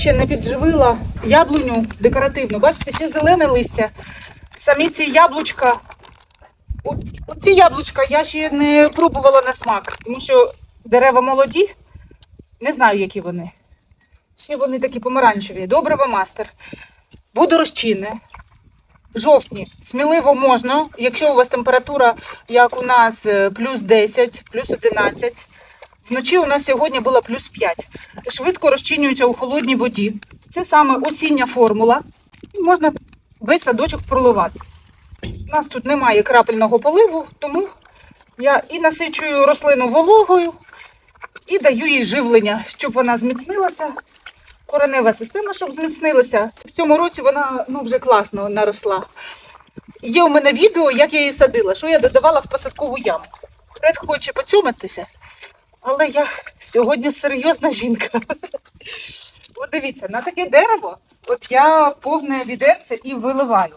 ще не підживила яблуню декоративну. Бачите, ще зелене листя. Самі ці яблучка. Оці яблучка я ще не пробувала на смак, тому що дерева молоді. Не знаю, які вони. Ще вони такі помаранчеві. Добрива мастер. Водорозчинне. Жовтні. Сміливо можна, якщо у вас температура, як у нас, е, плюс 10, плюс 11. Вночі у нас сьогодні було плюс 5. Швидко розчинюються у холодній воді. Це саме осіння формула. Можна весь садочок проливати. У нас тут немає крапельного поливу, тому я і насичую рослину вологою, і даю їй живлення, щоб вона зміцнилася. Коренева система, щоб зміцнилася. В цьому році вона ну, вже класно наросла. Є у мене відео, як я її садила, що я додавала в посадкову яму. Фред хоче поцьомитися, але я сьогодні серйозна жінка. От дивіться, на таке дерево, от я повне відерце і виливаю.